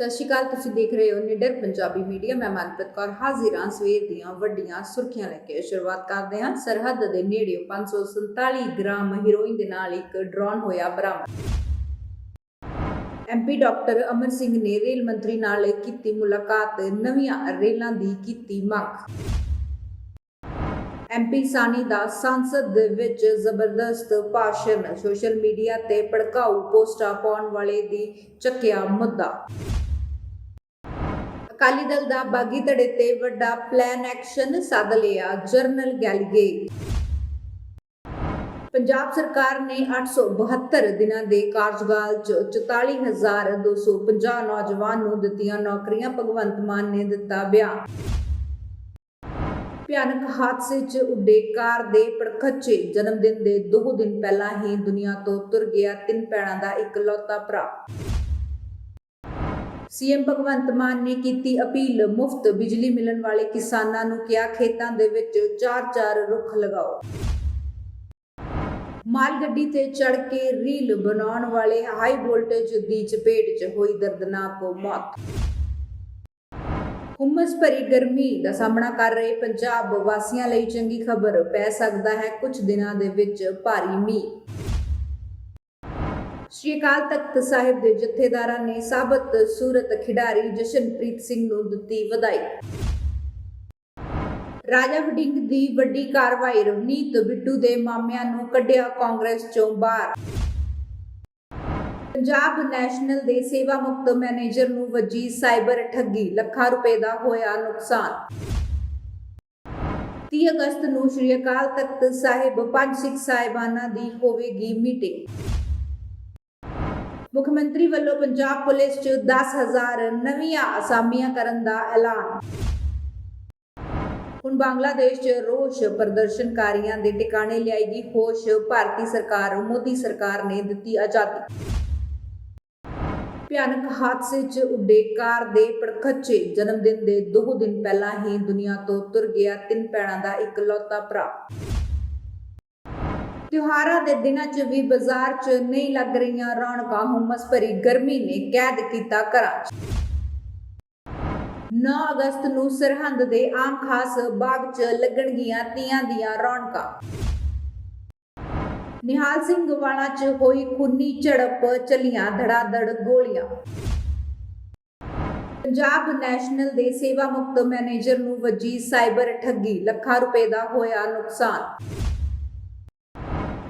ਸਤਿ ਸ਼੍ਰੀ ਅਕਾਲ, ਤੁਸੀਂ ਦੇਖ ਰਹੇ ਹੋ ਨਿਡਰ ਪੰਜਾਬੀ ਮੀਡੀਆ। ਮੈਂ ਮਨਪ੍ਰੀਤ ਕੌਰ ਹਾਜ਼ਰ ਹਾਂ ਸਵੇਰ ਦੀਆਂ ਵੱਡੀਆਂ ਸੁਰਖੀਆਂ ਲੈ ਕੇ। ਸ਼ੁਰੂਆਤ ਕਰਦੇ ਹਾਂ। ਸਰਹੱਦ ਦੇ ਨੇੜੇ 547 ਗ੍ਰਾਮ ਹੀਰੋਇਨ ਦੇ ਨਾਲ ਇੱਕ ਡਰੋਨ ਹੋਇਆ ਬਰਾਮਦ। ਐਮਪੀ ਡਾਕਟਰ ਅਮਰ ਸਿੰਘ ਨੇ ਰੇਲ ਮੰਤਰੀ ਨਾਲ ਕੀਤੀ ਮੁਲਾਕਾਤ। ਨਵੀਆਂ ਰੇਲਾਂ ਦੀ ਕੀਤੀ ਮੰਗ। ਐਮਪੀ ਸਾਨੀ ਦਾ ਸੰਸਦ ਦੇ ਵਿੱਚ ਜ਼ਬਰਦਸਤ ਭਾਸ਼ਣ। ਸੋਸ਼ਲ ਮੀਡੀਆ ਤੇ ਭੜਕਾਊ ਪੋਸਟਾਂ ਪਾਉਣ ਵਾਲੇ ਦੀ ਚੱਕਿਆ ਮੁੱਦਾ। ਅਕਾਲੀ ਦਲ ਦਾ ਬਾਗੀ ਧੜੇ ਤੇ ਵੱਡਾ ਪਲਾਨ ਐਕਸ਼ਨ ਸੱਦ ਲਿਆ ਜਰਨਲ ਗੈਲੀਗੇ। ਪੰਜਾਬ ਸਰਕਾਰ ਨੇ 872 ਦਿਨਾਂ ਦੇ ਕਾਰਜਕਾਲ ਚ 44250 ਨੌਜਵਾਨ ਨੂੰ ਦਿੱਤੀਆਂ ਨੌਕਰੀਆਂ, ਭਗਵੰਤ ਮਾਨ ਨੇ ਦਿੱਤਾ ਬਿਆਨ। ਭਿਆਨਕ ਹਾਦਸੇ 'ਚ ਉੱਡੇ ਕਾਰ ਦੇ ਪੜਖੱਚੇ ਜਨਮ ਦਿਨ ਦੇ 2 ਦਿਨ ਪਹਿਲਾਂ ਹੀ ਦੁਨੀਆ ਤੋਂ ਤੁਰ ਗਿਆ ਤਿੰਨ ਭੈਣਾਂ ਦਾ ਇਕਲੌਤਾ ਭਰਾ। ਸੀਐਮ ਭਗਵੰਤ ਮਾਨ ਨੇ ਕੀਤੀ ਅਪੀਲ, ਮੁਫਤ ਬਿਜਲੀ ਮਿਲਣ ਵਾਲੇ ਕਿਸਾਨਾਂ ਨੂੰ ਕਿਹਾ, ਖੇਤਾਂ ਦੇ ਵਿੱਚ ਚਾਰ ਚਾਰ ਰੁੱਖ ਲਗਾਓ। ਮਾਲ ਗੱਡੀ ਤੇ ਚੜ ਕੇ ਰੀਲ ਬਣਾਉਣ ਵਾਲੇ ਹਾਈ ਵੋਲਟੇਜ ਦੀ ਚਪੇਟ 'ਚ ਹੋਈ ਦਰਦਨਾਕ ਮੌਤ। ਹੁਮਸ ਭਰੀ ਗਰਮੀ ਦਾ ਸਾਹਮਣਾ ਕਰ ਰਹੇ ਪੰਜਾਬ ਵਾਸੀਆਂ ਲਈ ਚੰਗੀ ਖਬਰ। ਪੈ ਸਕਦਾ ਹੈ ਕੁਝ ਦਿਨਾਂ ਦੇ ਵਿੱਚ ਭਾਰੀ ਮੀਂਹ। ਸ਼੍ਰੀ ਅਕਾਲ ਤਖਤ ਸਾਹਿਬ ਦੇ ਜਥੇਦਾਰਾਂ ਨੇ ਸਾਬਤ ਸੂਰਤ ਖਿਡਾਰੀ ਜਸ਼ਨਪ੍ਰੀਤ ਸਿੰਘ ਨੂੰ ਦਿੱਤੀ ਵਧਾਈ। ਰਾਜਾ ਵਡਿੰਗ ਦੀ ਵੱਡੀ ਕਾਰਵਾਈ ਰਵਨੀਤ ਬਿੱਟੂ ਦੇ ਮਾਮਿਆਂ ਨੂੰ ਕੱਢਿਆ ਕਾਂਗਰਸ ਚੋਂ ਬਾਹਰ। ਪੰਜਾਬ ਨੈਸ਼ਨਲ ਦੇ ਸੇਵਾ ਮੁਕਤ ਮੈਨੇਜਰ ਨੂੰ ਵੱਜੀ ਸਾਈਬਰ ਠੱਗੀ, ਲੱਖਾਂ ਰੁਪਏ ਦਾ ਹੋਇਆ ਨੁਕਸਾਨ। 30 ਅਗਸਤ ਨੂੰ ਸ਼੍ਰੀ ਅਕਾਲ ਤਖਤ ਸਾਹਿਬ ਪੰਜ ਸਿੱਖ ਸਾਹਿਬਾਨਾਂ ਦੀ ਹੋਵੇਗੀ ਮੀਟਿੰਗ। ਮੁੱਖ ਮੰਤਰੀ ਵੱਲੋਂ ਪੰਜਾਬ ਪੁਲਿਸ 'ਚ 10000 ਨਵੀਆਂ ਅਸਾਮੀਆਂ ਕਰਨ ਦਾ ਐਲਾਨ। ਹੁਣ ਬੰਗਲਾਦੇਸ਼ 'ਚ ਰੋਸ਼ ਪ੍ਰਦਰਸ਼ਨਕਾਰੀਆਂ ਦੇ ਟਿਕਾਣੇ ਲਿਆਏਗੀ ਹੋਸ਼। ਭਾਰਤੀ ਸਰਕਾਰ, ਮੋਦੀ ਸਰਕਾਰ ਨੇ ਦਿੱਤੀ ਆਜ਼ਾਦੀ। ਭਿਆਨਕ ਹਾਦਸੇ 'ਚ ਉੱਡੇ ਕਾਰ ਦੇ ਪੜਖੱਚੇ ਜਨਮ ਦਿਨ ਦੇ 2 ਦਿਨ ਪਹਿਲਾਂ ਹੀ ਦੁਨੀਆ ਤੋਂ ਤੁਰ ਗਿਆ ਤਿੰਨ ਭੈਣਾਂ ਦਾ ਇਕਲੌਤਾ ਭਰਾ। ਤਿਉਹਾਰਾਂ ਦੇ ਦਿਨਾਂ 'ਚ ਵੀ ਬਾਜ਼ਾਰ 'ਚ ਨਹੀਂ ਲੱਗ ਰਹੀਆਂ ਰੌਣਕਾਂ, ਹੁਮਸ ਭਰੀ ਗਰਮੀ ਨੇ ਕੈਦ ਕੀਤਾ ਘਰਾਂ 'ਚ। 9 ਅਗਸਤ ਨੂੰ ਸਰਹੰਦ ਦੇ ਆਮ ਖਾਸ ਬਾਗ 'ਚ ਲੱਗਣਗੀਆਂ ਤੀਆਂ ਦੀਆਂ ਰੌਣਕਾਂ। ਨਿਹਾਲ ਸਿੰਘ ਵਾਲਾ 'ਚ ਹੋਈ ਖੂਨੀ ਝੜਪ, ਚਲੀਆਂ ਧੜਾਧੜ ਗੋਲੀਆਂ। ਪੰਜਾਬ ਨੈਸ਼ਨਲ ਦੇ ਸੇਵਾ ਮੁਕਤ ਮੈਨੇਜਰ ਨੂੰ ਵੱਜੀ ਸਾਈਬਰ ਠੱਗੀ, ਲੱਖਾਂ ਰੁਪਏ ਦਾ ਹੋਇਆ ਨੁਕਸਾਨ।